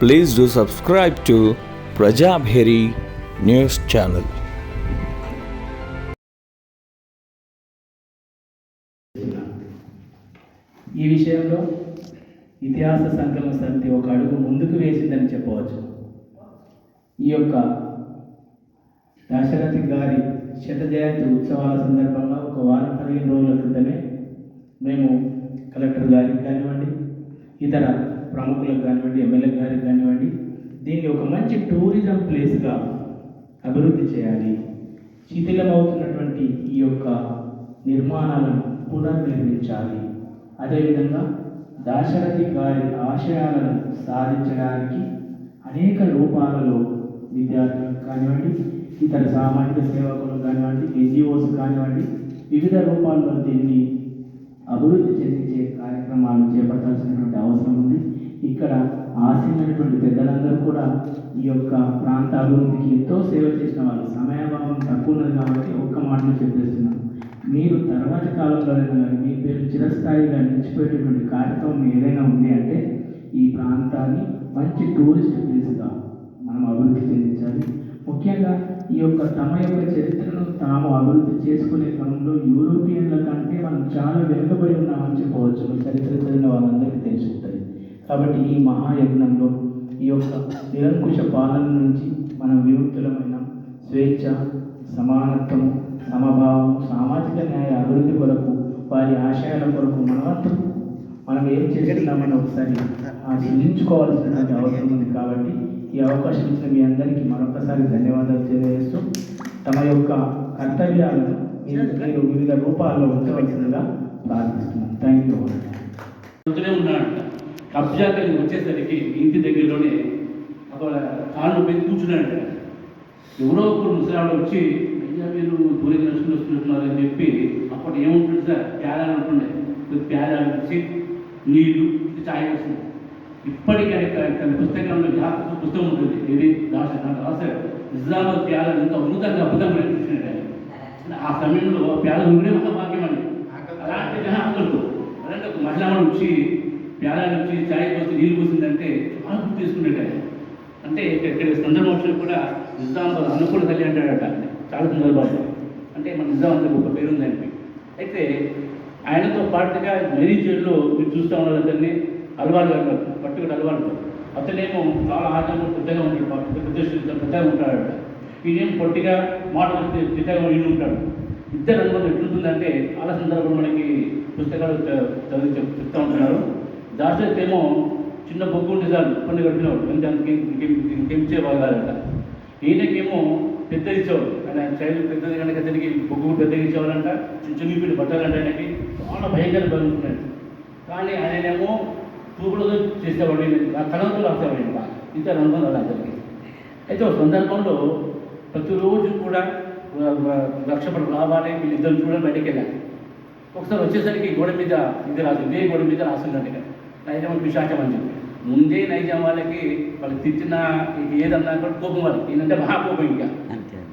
Please do subscribe to Prajabheri news channel. ఈ విషయంలో ఇతిహాస సంకలన సమితి ఒక అడుగు ముందుకు వేసిందని చెప్పవచ్చు. ఈ యొక్క దశరథి గారి శత జయంతి ఉత్సవాల సందర్భంగా ఒక వారం పదిహేను రోజుల క్రితమే మేము కలెక్టర్ గారికి కానివ్వండి ఇతర ప్రముఖులకు కానివ్వండి ఎమ్మెల్యే గారికి కానివ్వండి దీన్ని ఒక మంచి టూరిజం ప్లేస్గా అభివృద్ధి చేయాలి. శిథిలమవుతున్నటువంటి ఈ యొక్క నిర్మాణాలను పునర్నిర్మించాలి. అదేవిధంగా దాశరథి గారి ఆశయాలను సాధించడానికి అనేక రూపాలలో విద్యార్థులకు కానివ్వండి ఇతర సామాజిక సేవకులు కానివ్వండి ఎన్జిఓస్ కానివ్వండి వివిధ రూపాల్లో దీన్ని అభివృద్ధి చెందించే కార్యక్రమాలు చేపట్టాల్సినటువంటి అవసరం ఉంది. ఇక్కడ ఆశీనటువంటి పెద్దలందరూ కూడా ఈ యొక్క ప్రాంత అభివృద్ధికి ఎంతో సేవ చేసిన వాళ్ళు. సమయాభావం తక్కువ ఉన్నది కాబట్టి ఒక్క మాటను చెప్పేస్తున్నాను. మీరు తర్వాతి కాలంలో కానీ మీ పేరు చిరస్థాయిగా నిలిచిపోయేటటువంటి కార్యక్రమం ఏదైనా ఉంది అంటే ఈ ప్రాంతాన్ని మంచి టూరిస్ట్ ప్లేస్గా మనం అభివృద్ధి చెందించాలి. ముఖ్యంగా ఈ యొక్క తమ యొక్క చరిత్రను తాము అభివృద్ధి చేసుకునే క్రమంలో యూరోపియన్ల కంటే మనం చాలా వెనుకబడి ఉన్నామని చెప్పవచ్చు. చరిత్ర చదివిన వాళ్ళందరికీ తెలిసి ఉంటుంది. కాబట్టి ఈ మహాయజ్ఞంలో ఈ యొక్క నిరంకుశ పాలన నుంచి మనం విముక్తులమైన. స్వేచ్ఛ సమానత్వము సమభావం సామాజిక న్యాయ అభివృద్ధి కొరకు వారి ఆశయాల కొరకు మనవంతు మనం ఏం చేస్తున్నామని ఒకసారి సృజించుకోవాల్సినటువంటి అవసరం ఉంది కాబట్టి ఈ అవకాశం ఇచ్చిన మీ అందరికీ మరొకసారి ధన్యవాదాలు తెలియజేస్తూ తమ యొక్క కర్తవ్యాలను మీరు వివిధ రూపాల్లో ఉంచవలసిందిగా ప్రార్థిస్తున్నాను థ్యాంక్ యూ ఉన్నాడు కబ్జా కలిగి వచ్చేసరికి ఇంటి దగ్గరలోనే అక్కడ కాళ్ళు పోయి కూర్చున్నాడంట. ఎవరో ఒకరు ముసలాడు వచ్చి అయ్యా మీరు దూరంగా నడుచుకుని వస్తున్నారు అని చెప్పి అప్పుడు ఏముంటుంది సార్? ప్యారాలు ఉంటుండే. కొద్ది ప్యారాలు వచ్చి నీళ్ళు చాయ్ వస్తుంది ఇప్పటికీ ఆయన తన పుస్తకంలో జ్ఞాపక పుస్తకం ఉంటుంది. ఇది దాస రాశారు నిజామాబాద్ ప్యారాలు ఎంత ఉన్నతంగా అద్భుతంగా ఆయన. ఆ సమయంలో ప్యారాలు ఉండే మహాభాగ్యం అండి. అలాంటి అలాంటి ఒక మహిళ వచ్చి ప్యారా నుంచి చాయ్ పోసి నీళ్ళు పోసిందంటే చాలా గుర్తు తీసుకునేట అంటే ఇక్కడ ఇక్కడ కూడా నిజామాబాద్ అనుకూల తల్లి అంటాడట. చాలా సందర్భాలు అంటే మన నిజామాబాద్ ఒక పేరు ఉందండి అయితే ఆయనతో పాటుగా మెరీ జైల్లో మీరు చూస్తూ ఉన్నారు అతన్ని అలవారు గారు పట్టుకుని అలవాటు అతనేమో చాలా ఆటలు పెద్దగా ఉంటాడు పెద్ద పెద్ద పెద్దగా ఉంటాడట. ఈయనేం పొట్టిగా మాటలు పెద్దగా వీళ్ళు ఉంటాడు. ఇద్దరు అనుభవం ఎట్లుంటుందంటే చాలా సందర్భంలో మనకి పుస్తకాలు చదివి చెప్తూ చెప్తా ఉంటున్నారు. దాశరథ్ ఏమో చిన్న బొగ్గు ఉంటే చాలు కొన్ని కట్టినవాడు. ఇంకా ఇంకెంచేవాడు కాదట ఈయనకేమో పెద్దది ఇచ్చేవాడు ఆయన చైల్డ్ పెద్దది కనుక అతనికి బొగ్గు పెద్దగా ఇచ్చేవాడంట చిన్న చిన్న బట్టాలంటే ఆయనకి. చాలా భయంకర బతుకున్నాడు కానీ ఆయనేమో చూపులతో చేసేవాడు ఆ కళంతో రాసేవాడు ఇంకా ఇద్దరు అనుభవం అతనికి. అయితే ఒక సందర్భంలో ప్రతిరోజు కూడా లక్షపడి రావాలి వీళ్ళిద్దరు చూడడం బయటకెళ్ళాలి వెళ్ళాలి. ఒకసారి వచ్చేసరికి గోడ మీద ఇది రాదు ఇదే గోడ మీద రాస్తున్నట్టుగా నైజాం పిశాచం అని చెప్పి ముందే నైజాం వాళ్ళకి వాళ్ళు తిట్టిన ఏదన్నా కూడా కోపం వాళ్ళకి. ఏంటంటే మహాకోపం ఇంకా.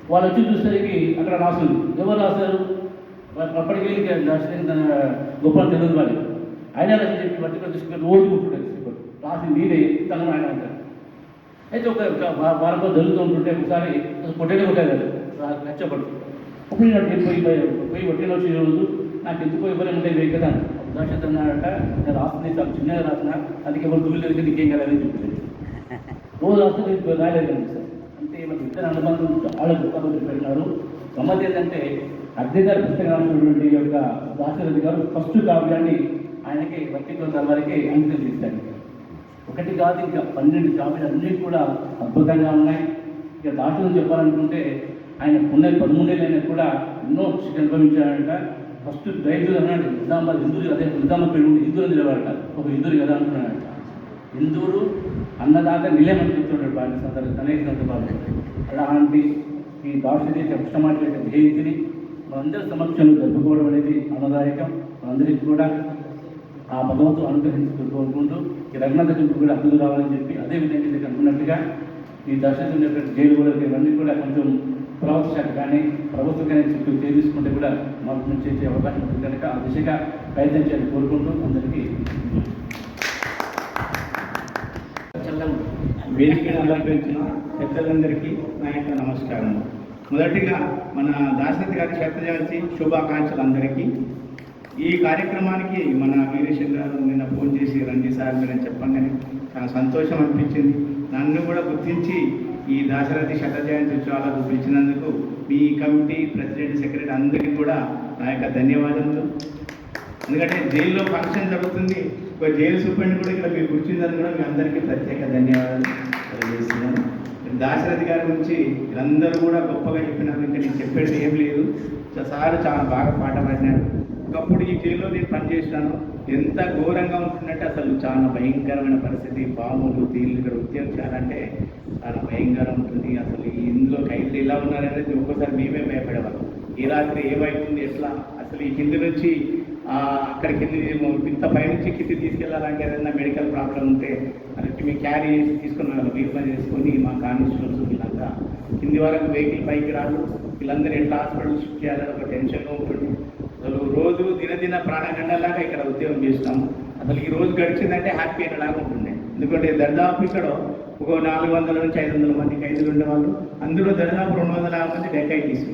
వాళ్ళు వచ్చి చూసేసరికి అక్కడ రాస్తుంది ఎవరు రాశారు? వాళ్ళు అప్పటికి వెళ్ళి దర్శనం తన గొప్ప తెలియదు వాళ్ళు ఆయన రాసి చెప్పి పట్టుకొని తీసుకుని రోజు కొట్టుకుంటారు రాసి నేనే తను ఆయన అంటారు. అయితే ఒక ఒక వా- వారం రోజులు జరుగుతూ ఉంటుంటే ఒకసారి కొట్టేనే కొట్టారు అటు పోయి పోయి వచ్చి రోజు నాకు ఎందుకు ఇవ్వలే ఉంటాయి వేయి కదా దర్శనం అన్నాడట నేను రాస్తుంది చాలా చిన్నగా రాసిన అందుకే ఎవరు దువ్వులు దగ్గర నీకేం కలదని చెప్పింది. రోజు రాస్తుంది రాయలేదు సార్ అంటే మన ఇద్దరు అనుబంధం చాలా గొప్పగా పెట్టినారు గమ్మత్ ఏంటంటే అద్దెదారు పుస్తకం యొక్క దాశరథి గారు ఫస్ట్ కావ్యాన్ని ఆయనకి వ్యక్తిత్వం వారికి అంకితం చేశారు. ఒకటి కాదు ఇంకా పన్నెండు కావ్యాలు అన్నీ కూడా అద్భుతంగా ఉన్నాయి. ఇక దాటులను చెప్పాలనుకుంటే ఆయన ఉన్నది పదమూడేళ్ళైనా కూడా ఎన్నో శిక్ష అనుభవించాడంట. ఫస్ట్ రైతులు అన్నాడు నిజామాబాద్ హిందువులు అదే నిజామాబాద్ పేరు ఉండి హిందూరు నిలబడట ఒక హిందువులు కదా అంటున్నాడట హిందువులు అన్నదాత నిలయమని చెప్తున్నాడు బాగా సందర్భం అనేక సందర్భాలు అలాంటి ఈ దార్శనిక కృష్ణమాటి జయంతిని మనందరి సమక్షంలో జరుపుకోవడం అనేది ఆనందదాయకం. మనందరికీ కూడా ఆ భగవంతుడు అనుగ్రహించుతూ కోరుకుంటూ ఈ రఘునాథ టెంపుల్ కూడా అభివృద్ధి రావాలని చెప్పి అదేవిధంగా ఇది అనుకున్నట్టుగా ఈ దర్శనం యొక్క జైలు కూడా ఇవన్నీ కూడా కొంచెం ప్రభుత్వ శాఖ కానీ ప్రభుత్వం కానీ చుట్టూ తీసుకుంటే కూడా మాకు నుంచి చేసే అవకాశం ఉంటుంది. కనుక ఆ దిశగా ప్రయత్నం చేయాలని కోరుకుంటూ అందరికీ వేదిక అలంకరించిన పెద్దలందరికీ నా యొక్క నమస్కారం. మొదటిగా మన దాశరథి గారి శత శుభాకాంక్షలు అందరికీ. ఈ కార్యక్రమానికి మన వీరేశం గారు నిన్న ఫోన్ చేసి రండి సార్ మీరు చెప్పండి చాలా సంతోషం అనిపించింది. నన్ను కూడా గుర్తించి ఈ దాశరథి శత జయంతి ఉత్సవాలకు పిలిచినందుకు మీ కమిటీ ప్రెసిడెంట్ సెక్రటరీ అందరికీ కూడా నా యొక్క ధన్యవాదములు. ఎందుకంటే జైల్లో ఫంక్షన్ జరుగుతుంది. ఒక జైలు సూపరింట్ కూడా ఇక్కడ మీరు కూర్చుందని కూడా మీ అందరికీ ప్రత్యేక ధన్యవాదాలు తెలియజేస్తున్నాను. దాశరథి గారి గురించి వీళ్ళందరూ కూడా గొప్పగా చెప్పినారు ఇంకా నేను చెప్పేది ఏం లేదు. సార్ చాలా బాగా పాట పాడినాడు ఒకప్పుడు ఈ జైల్లో నేను పనిచేసినాను. ఎంత ఘోరంగా ఉంటుందంటే అసలు చాలా భయంకరమైన పరిస్థితి. పాములు తీళ్ళు ఇక్కడ ఉద్యోగం చేయాలంటే చాలా భయంకరం ఉంటుంది. అసలు ఈ ఇందులో ఖైదీలు ఎలా ఉన్నారనేది ఒక్కోసారి మేమే భయపడేవాళ్ళం. ఈ రాత్రి ఏమైతుంది ఎట్లా? అసలు ఈ కింది నుంచి అక్కడ కింది ఇంత పైనుంచి కింది తీసుకెళ్ళాలంటే ఏదైనా మెడికల్ ప్రాబ్లం ఉంటే అది మేము క్యారీ చేసి తీసుకున్నారు వాళ్ళు పని చేసుకొని మా కాన్స్టిట్యూన్స్ వీళ్ళంతా. కింది వరకు వెహికల్ పైకి రాదు వీళ్ళందరూ ఎట్లా హాస్పిటల్ షిఫ్ట్ చేయాలని ఒక టెన్షన్గా ఉంటుంది అసలు రోజు దినదిన ప్రాణగండలాగా ఇక్కడ ఉద్యోగం చేస్తాము అసలు ఈ రోజు గడిచిందంటే హ్యాపీ అయినలాగా ఉంటుండే. ఎందుకంటే దర్దాపు ఇక్కడ ఒక నాలుగు వందల నుంచి ఐదు వందల మంది ఖైదీలు ఉండేవాళ్ళు. అందులో దర్దాపు రెండు వందల యాభై మంది డెకైటీస్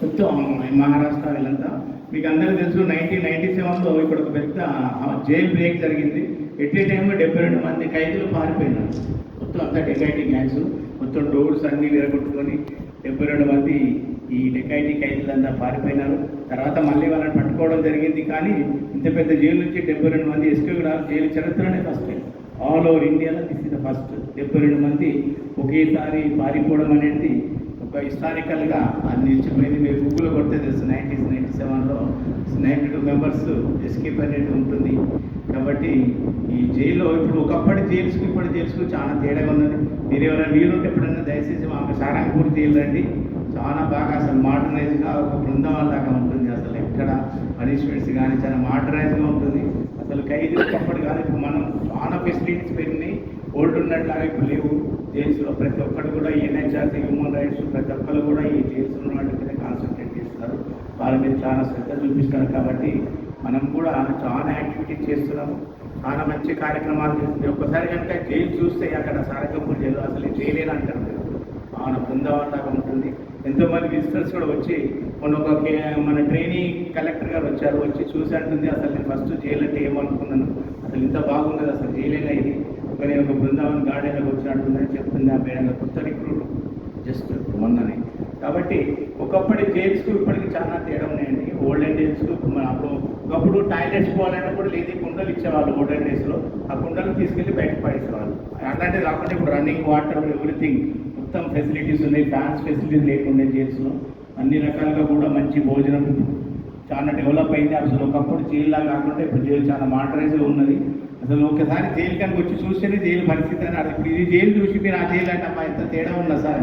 మొత్తం మహారాష్ట్ర వీళ్ళంతా. మీకు అందరికీ తెలుసు నైన్టీన్ నైన్టీ సెవెన్లో ఇక్కడ ఒక పెద్ద జైల్ బ్రేక్ జరిగింది. ఎట్ ఏ టైంలో డెబ్బై రెండు మంది ఖైదీలు పారిపోయినారు. మొత్తం అంతా డెకైటీ గ్యాంగ్స్ మొత్తం డోర్స్ అన్నీ విరగొట్టుకొని డెబ్బై రెండు మంది ఈ డెకైటీ ఖైదీలంతా పారిపోయినారు. తర్వాత మళ్ళీ వాళ్ళని పట్టుకోవడం జరిగింది. కానీ ఇంత పెద్ద జైలు నుంచి డెబ్బై రెండు మంది ఎస్కే కూడా జైలు చరిత్రనే ఫస్ట్ ఆల్ ఓవర్ ఇండియాలో తీసిన ఫస్ట్ డెబ్బై రెండు మంది ఒకేసారి పారిపోవడం అనేది ఒక హిస్టారికల్గా అది నిలిచిపోయింది. మీరు గూగుల్ కొడితే తెలుసు నైన్టీన్ నైన్టీ సెవెన్లో నైంటీ టూ మెంబర్స్ ఎస్కేప్ అనేది ఉంటుంది. కాబట్టి ఈ జైల్లో ఇప్పుడు ఒకప్పటి జైల్స్కి ఇప్పటి జైల్స్కి చాలా తేడాగా ఉన్నది. మీరు ఎవరైనా వీలుంటే ఎప్పుడైనా దయచేసి మాకు సారంగపూర్ జైలు రండి చాలా బాగా అసలు మోడర్నైజ్గా ఒక బృందావనం లాగా ఉంటుంది అసలు ఎక్కడ. పనిష్మెంట్స్ కానీ చాలా మోడర్నైజ్గా ఉంటుంది. అసలు ఖైదీ ఒకప్పటి కానీ ఇప్పుడు మనం చాలా ఫెసిలిటీస్ పెరిగినాయి. ఓల్డ్ ఉన్నట్లాగా ఇప్పుడు లేవు. జైల్స్లో ప్రతి ఒక్కరు కూడా ఈ ఎన్హెచ్ఆర్సీ హ్యూమన్ రైట్స్ ప్రతి ఒక్కరు కూడా ఈ జైల్స్ ఉన్న కాన్సన్ట్రేట్ చేస్తారు. వాళ్ళ మీద చాలా శ్రద్ధ చూపిస్తారు కాబట్టి మనం కూడా చాలా యాక్టివిటీస్ చేస్తున్నాము. చాలా మంచి కార్యక్రమాలు చేస్తుంది ఒక్కసారి కనుక జైలు చూస్తే అక్కడ సారకంపూర్ జైలు అసలు జైలేనా అంటారు మీరు. మన బృందావనం లాగా ఉంటుంది. ఎంతోమంది విజిటర్స్ కూడా వచ్చి మొన్న ఒక మన ట్రైనింగ్ కలెక్టర్ గారు వచ్చారు. వచ్చి చూసి అంటుంది అసలు నేను ఫస్ట్ జైలు అంటే ఏమనుకున్నాను? అసలు ఇంత బాగుండదు అసలు జైలేనా ఇది? ఒక నేను ఒక బృందావన్ గార్డెన్లోకి వచ్చినట్టుందని చెప్తుంది ఆ మేడం కొత్త రిక్రూట్ జస్ట్ మొన్ననే కాబట్టి ఒకప్పటి జైల్స్కు ఇప్పటికి చాలా తేడా ఉన్నాయండి. ఓల్డెన్ డేస్కు మన అప్పుడు ఒకప్పుడు టాయిలెట్స్ పోవాలంటే కూడా లేదు కుండలు ఇచ్చేవాళ్ళు ఓల్డెన్ డేస్లో ఆ కుండలు తీసుకెళ్ళి బయటకు పడేసేవాళ్ళు అలాంటిది కాకుండా ఇప్పుడు రన్నింగ్ వాటర్ ఎవ్రీథింగ్ మొత్తం ఫెసిలిటీస్ ఉన్నాయి. ఫ్యాన్స్ ఫెసిలిటీస్ లేకుండా జైల్స్లో అన్ని రకాలుగా కూడా మంచి భోజనం. చాలా డెవలప్ అయింది అసలు. ఒకప్పుడు జైల్లా కాకుండా ఇప్పుడు జైలు చాలా మోడరైజ్గా ఉన్నది. అసలు ఒకసారి జైలు కనుక వచ్చి చూస్తేనే జైలు పరిస్థితి అని అర్థం. ఇప్పుడు ఇది జైలు చూసి మీరు ఆ జైలు అంటే అమ్మా ఎంత తేడా ఉన్నా సార్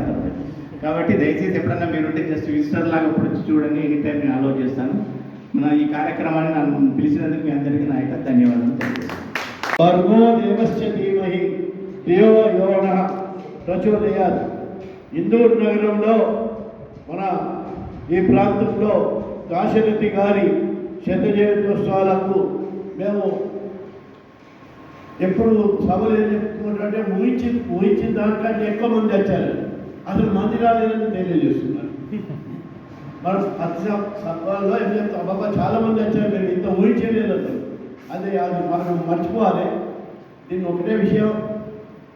కాబట్టి దయచేసి ఎప్పుడన్నా మీరుంటే జస్ట్ విజిటర్ లాగా ఇప్పుడు వచ్చి చూడండి ఎనీ టైం నేను అలో చేస్తాను. మన ఈ కార్యక్రమాన్ని నన్ను పిలిచినందుకు మీ అందరికీ నా యొక్క ధన్యవాదాలు తెలియజేస్తాను. దేవస్య ధీమహి యోన ప్రచోదయాత్. ఇందూర్ నగరంలో మన ఈ ప్రాంతంలో కాశీరథి గారి శత జయంత్యోత్సవాలకు మేము ఎప్పుడు సభలు ఏం చెప్తున్నారంటే ఊహించి ఊహించిన దానికంటే ఎక్కువ మంది వచ్చారు. అసలు మంది రాలేదని తెలియజేస్తున్నారు. మన పచ్చ సభల్లో ఏం చెప్తాం? బాబా చాలా మంది వచ్చారు మేము ఇంత ఊహించలేదు అసలు. అది అది మనం మర్చిపోవాలి. దీన్ని ఒకటే విషయం.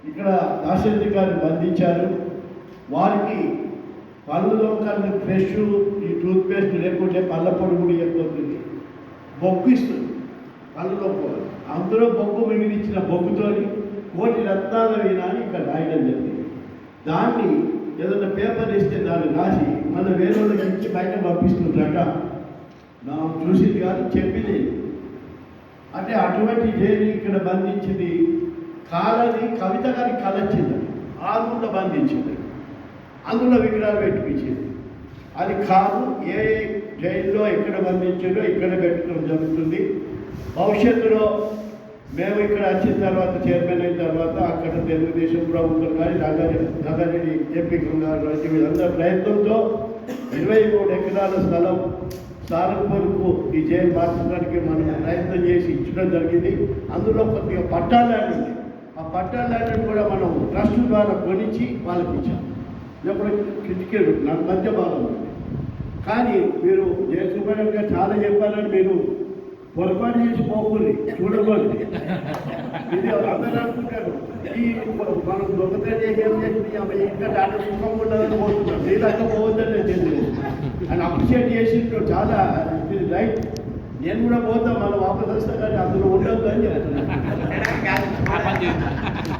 ఇక్కడ దాశరథి గారిని బంధించారు. వారికి పళ్ళు కానీ ఫ్రెష్ ఈ టూత్ పేస్ట్ లేకుంటే పళ్ళ పొడి కూడా ఎక్కువ బొగ్గు ఇస్తుంది పళ్ళు అందులో బొగ్గు మిగిలిచ్చిన బొగ్గుతోని కోటి రత్నాల వీణ ఇక్కడ రాయడం జరిగింది. దాన్ని ఏదైనా పేపర్ ఇస్తే దాన్ని రాసి మన వేరే వాళ్ళకి ఇచ్చి బయట పంపిస్తుంటారట. నా చూసింది కాదు చెప్పింది అంటే అటువంటి జైలు ఇక్కడ బంధించింది కాలని కవిత గారి కళ వచ్చింది ఆరుగుండా బంధించింది. అందులో విగ్రహాలు పెట్టించింది అది కాదు ఏ జైల్లో ఎక్కడ బంధించాడో ఇక్కడ పెట్టుకోవడం జరుగుతుంది. భవిష్యత్తులో మేము ఇక్కడ వచ్చిన తర్వాత చైర్మన్ అయిన తర్వాత అక్కడ తెలుగుదేశం ప్రభుత్వం కానీ రంగారెడ్డి రంగారెడ్డి ఎంపీ గారు వీళ్ళందరి ప్రయత్నంతో ఇరవై మూడు ఎకరాల స్థలం సారంపూర్కు ఈ జైలు మార్చడానికి మనం ప్రయత్నం చేసి ఇచ్చడం జరిగింది. అందులో కొద్దిగా పట్టా ల్యాండ్ ఉంది. ఆ పట్టా ల్యాండ్ కూడా మనం ట్రస్ట్ ద్వారా కొనిచ్చి వాళ్ళకి ఇచ్చాం. ఇప్పుడు క్రిటికల్ నాకు మధ్య భాగం ఉంది. కానీ మీరు జయసుబ్రహ్మణ్యం గారు చాలా చెప్పారని మీరు పొరపాటు చేసి పోకూడదు చూడకూడదు ఇది అందరూ అనుకుంటారు ఈ మనం దొంగతనం చేసి ఏం చేసింది? ఆమె ఇంకా డాక్టర్ సుఖం ఉండదని పోతున్నాం నీలాగా పోవద్దని నేను తెలియదు. అని అప్రిషియేట్ చేసిండ్రు చాలా. ఇది రైట్ నేను కూడా పోతా మళ్ళీ వాపస్ వస్తా కానీ అందులో ఉండొద్దు అని చెప్తున్నాను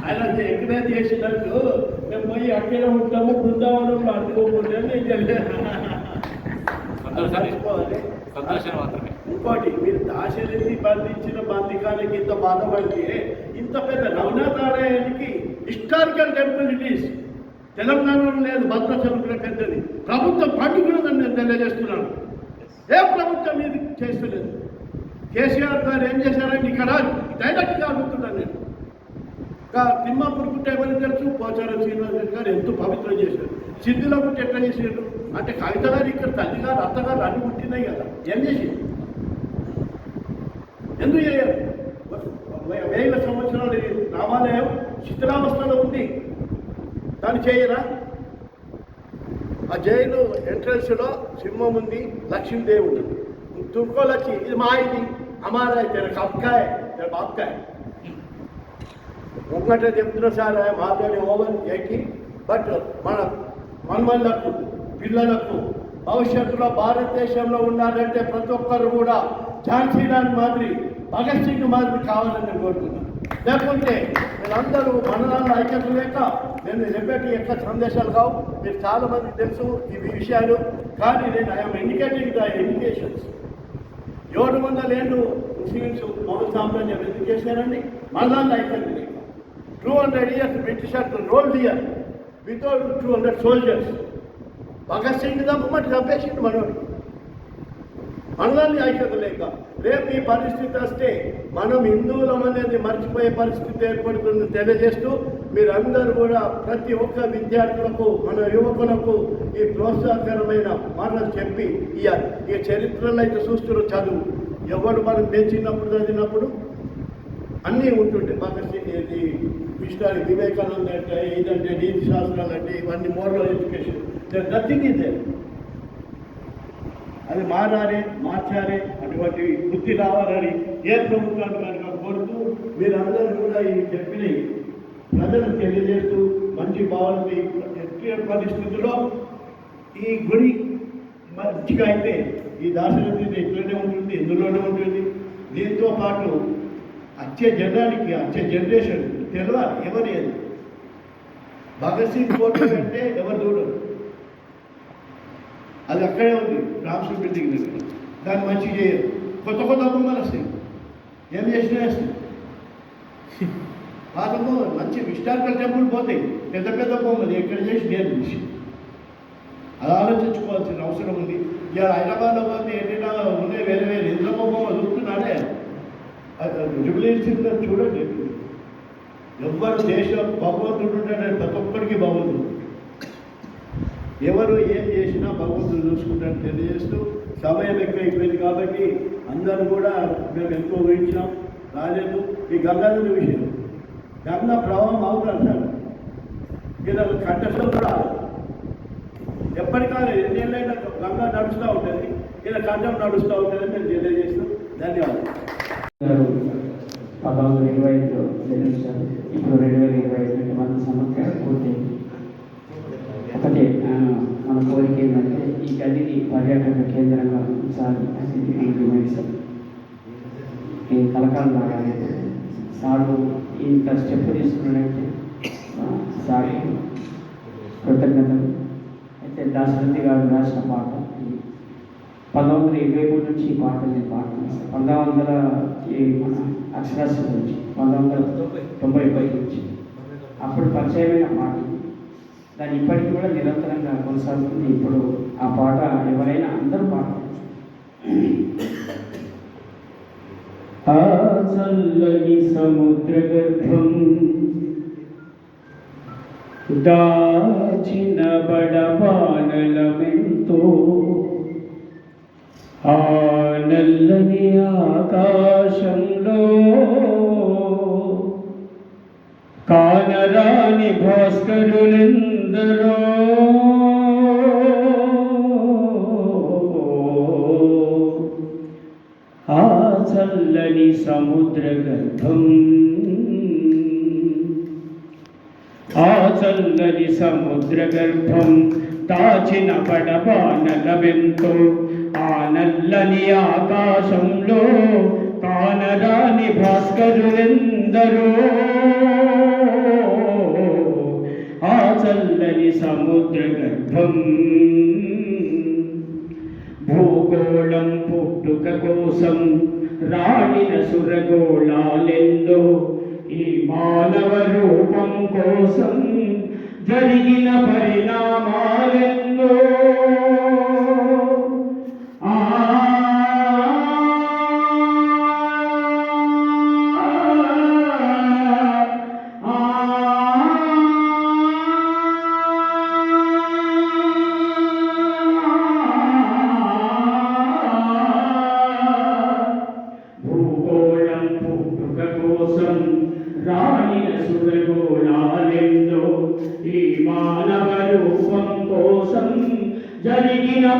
ఆయన ఎంకరేజ్ చేసినట్టు మేము పోయి అక్కడే ఉంటాము బృందావనంలో అనుకోకూడదు అని నేను తెలియదు మర్చిపోవాలి. ఇంకోటి మీరు దాశరథి బంధించిన బంధికానికి ఇంత బాధపడితే ఇంత పెద్ద నవనాథాలయానికి హిస్టారికల్ టెంపుల్ ఇట్ ఈస్. తెలంగాణలో లేదు భద్రాచలం పెద్దది. ప్రభుత్వం పండుగలను నేను తెలియజేస్తున్నాను. ఏ ప్రభుత్వం ఇది చేస్తలేదు? కేసీఆర్ గారు ఏం చేశారంటే ఇక్కడ డైరెక్ట్గా అడుగుతున్నాను నేను. ఇంకా తిమ్మాపూర్ గుట్ట ఏమని తెలుసు? పోచారం శ్రీనివాస్ గారు ఎంతో పవిత్రం చేశారు. సిద్ధిలో గుట్ట ఎట్లా చేశారు అంటే కవిత గారు ఇక్కడ తల్లి గారు అత్తగారు అన్ని పుట్టినాయి కదా. ఏం చేసి ఎందుకు చేయరు వేల సంవత్సరాలు రామాలయం శిథిలావస్థలో ఉంది. దాన్ని చేయరా? ఆ జైలు ఎంట్రన్స్లో సింహం ఉంది లక్ష్మీదేవి ఉంది తుర్కో లక్ష్మి ఇది మా ఇది. అమారా తెర కప్కాయ తెర బాప్కాయ. ఒక్కటే చెప్తున్నా సార్ మాట్లాడే ఓవర్ ఎయిటీ బట్ మన మన్మన్లకు పిల్లలకు భవిష్యత్తులో భారతదేశంలో ఉన్నారంటే ప్రతి ఒక్కరు కూడా ఝాన్సీ రాణి మాదిరి భగత్ సింగ్ మాదిరి కావాలని నేను కోరుతున్నాను. లేకుంటే మీరందరూ మనదాన్ని ఐక్యత లేక నేను చెప్పేటి ఎక్కడ సందేశాలు కావు. మీరు చాలామంది తెలుసు ఈ విషయాలు. కానీ నేను ఐఎమ్ ఎండికేటింగ్ ద ఎడ్యుకేషన్స్. ఏడు వందల ఏళ్ళు ముస్లిమ్స్ మొఘల్ సామ్రాజ్యం ఎందుకు చేశారండి? మనదాన్ని ఐక్యత లేక. Two hundred years Britishers rule year without two hundred soldiers Bhagat Singh తప్పమట్టి చంపేసిండు మనోడు. మనదాన్ని ఐక్యత లేక రేపు ఈ పరిస్థితి వస్తే మనం హిందువులం అనేది మర్చిపోయే పరిస్థితి ఏర్పడుతుంది తెలియజేస్తూ మీరందరూ కూడా ప్రతి ఒక్క విద్యార్థులకు మన యువకులకు ఈ ప్రోత్సాహకరమైన మాటలు చెప్పి ఇవ్వాలి ఈ చరిత్రలో అయితే చూస్తున్న చదువు. ఎవరు మనం పెంచినప్పుడు చదివినప్పుడు అన్నీ ఉంటుండే భగత్ సింగ్ ఇది మిస్టర్ వివేకానంద అంటే ఇదంటే నీతి శాస్త్రాలు అంటే ఇవన్నీ మోరల్ ఎడ్యుకేషన్. నథింగ్ ఇదే అది మారాలి మార్చాలి అటువంటి బుద్ధి రావాలని ఏ ప్రభుత్వాన్ని కనుక కోరుతూ మీరందరూ కూడా ఈ చెప్పిన ప్రజలకు తెలియజేస్తూ మంచి భావాలని ఎట్టి పరిస్థితుల్లో ఈ గుడి మంచిగా అయితే ఈ దాశరథి ఇట్లనే ఉంటుంది ఇందులోనే ఉంటుంది? దీంతో పాటు వచ్చే జనానికి వచ్చే జనరేషన్ తెలియాలి ఎవరి అది భగత్ సింగ్ ఫోటో అంటే ఎవరు చూడరు? అది అక్కడే ఉంది. రామ్స్ బిల్డింగ్ దగ్గర దాన్ని మంచి చేయరు. కొత్త కొత్త బొమ్మలు వస్తాయి. ఏం చేసినా వస్తాయి పాత మంచి హిస్టారికల్ టెంపుల్ పోతాయి పెద్ద పెద్ద బొమ్మలు ఎక్కడ చేసి నేను చూసి అది ఆలోచించుకోవాల్సిన అవసరం ఉంది. ఇక హైదరాబాద్లో పోతే ఎన్నైనా ఉన్నాయి వేరే వేరే ఇంద్రమ్మ బొమ్మ చూస్తున్నాడే రిబులేషన్ చూడండి. ఎవ్వరు దేశం భగవంతుడు ఉంటాడు ప్రతి ఒక్కరికి భగవంతుడు ఎవరు ఏం చేసినా భగవంతుడు చూసుకుంటాడని తెలియజేస్తూ సమయం ఎక్కువైపోయింది కాబట్టి అందరూ కూడా మేము ఎక్కువ ఊహించాం రాలేదు ఈ గంగాధర విషయం. గంగ ప్రవాహం అవుతారు సార్. ఇలా కంటెస్ట్లో కూడా ఎప్పటికాలం ఎన్ని ఏళ్ళైనా గంగా నడుస్తూ ఉంటుంది. ఇలా కంఠం నడుస్తూ ఉంటుందని మేము తెలియజేస్తాం ధన్యవాదాలు. పదహారు ఇరవై ఐదు ఇప్పుడు రెండు వేల ఇరవై ఐదు నుండి మన సంవత్సరం పూర్తయింది. ఒకటే మన కోరిక ఏంటంటే ఈ గదిని పర్యాటక కేంద్రంగా ఉంచాలి అనేది మనకి సార్ ఈ కలకాలం రాగాలి సారు ఇంత స్టెప్ తీసుకున్నాడంటే ఆ, కృతజ్ఞతలు. అయితే దాశరథి గారు రాసిన పాట పంతొమ్మిది వందల ఇరవై మూడు నుంచి ఈ పాట నేను పాడుతున్నాను పంతొమ్మిది వందల ఈ మన అక్షరాస్యత నుంచి పంతొమ్మిది వందల తొంభై పై నుంచి. అప్పుడు పరిచయమైన పాట దాన్ని ఇప్పటికీ కూడా నిరంతరంగా కొనసాగుతుంది. ఇప్పుడు ఆ పాట ఎవరైనా అందరూ పాడవచ్చు. ఆ చల్లని సముద్ర గర్భం దాచిన బడబానలమెంతో ఆ నల్లని ఆకాశంలో కానరా భాస్కరులెందరో? ఆ చల్లని సముద్ర గర్భం ఆ చల్లని సముద్ర గర్భం దాచిన పడబానలవెంతో ఆ నల్లని ఆకాశంలో కానరాని భాస్కరులెందరో? చల్లని సముద్ర గర్భం భూగోళం పుట్టుక కోసం రాణిన సురగోళాలెందో ఈ మానవ రూపం కోసం జరిగిన పరిణామాలెందో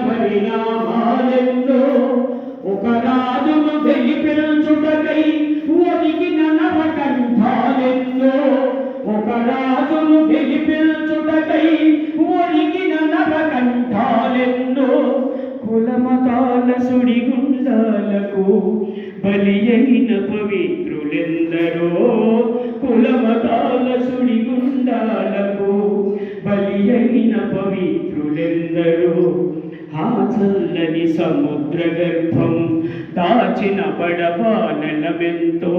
జరిగిన ఒక రాజును గెలిపించుటకై ఒదిగిన నవకంఠాలెందో ఒక రాజును గెలిపించుటకై ఒరిగిన నవకంఠాలెందో కులమతాల సుడిగుండాలకు బలి అయిన పవిత్రులెందరో కులమతాల సుడిగుండాలకు బలి అయిన పవిత్రులెందరో చల్లని సముద్ర గర్భం దాచిన పడబానలమెంతో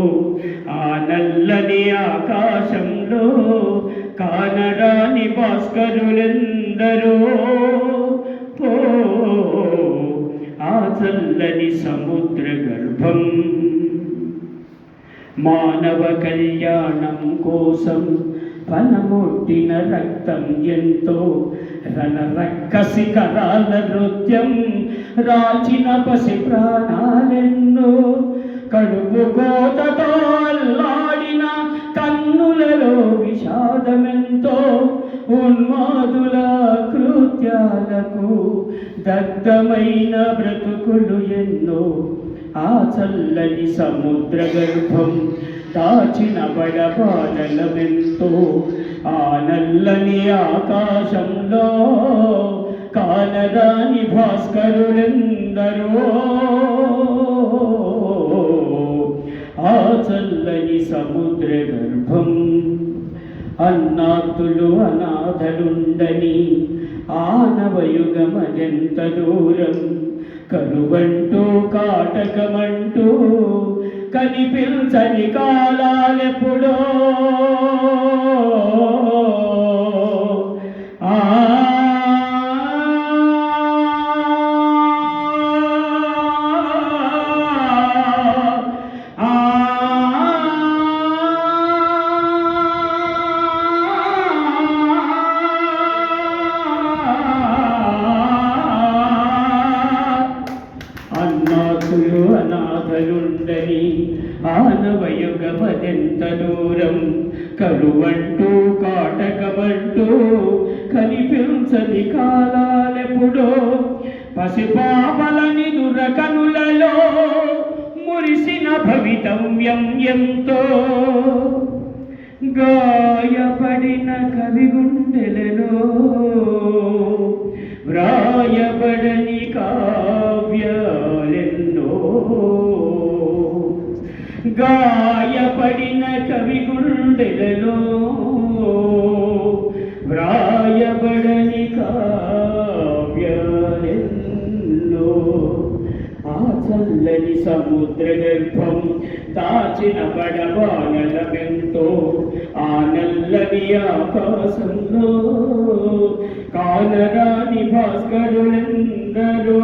ఆ నల్లని ఆకాశంలో కానరాని భాస్కరులెందరో. ఓ ఆ చల్లని సముద్ర గర్భం మానవ కళ్యాణం కోసం పనముట్టిన రక్తం ఎంతో రణరక్కసి కరాల నృత్యం రాచిన పసి ప్రాణాలెన్నో కడుపు కోతతోల్లాడిన కన్నులలో విషాదమెంతో ఉన్మాదుల కృత్యాలకు దగ్ధమైన బ్రతుకులు ఎన్నో ఆ చల్లని సముద్ర గర్భం దాచిన బడబాడలమెంతో ఆ నల్లని ఆకాశంలో కానరాని భాస్కరులెందరో ఆ చల్లని సముద్ర గర్భం అన్నాతులు అనాథలుండని ఆనవయుగమజంత దూరం కరువంటూ కాటకమంటూ కనిపించని కాలాలెప్పుడో పసిపాపలని దురకనులలో మురిసిన భవితవ్యం ఎంతో. గాయపడిన కవి గుండెలలో వ్రాయబడని కావ్యాలెన్నో. గాయపడిన కవి గుండెలలో వ్రాయబడని కావ్యాలెన్నో చల్లని సముద్ర గర్భం దాచిన పడవానలమెంతో ఆ నల్లని ఆకాశంలో కానరాని భాస్కరులెందరో.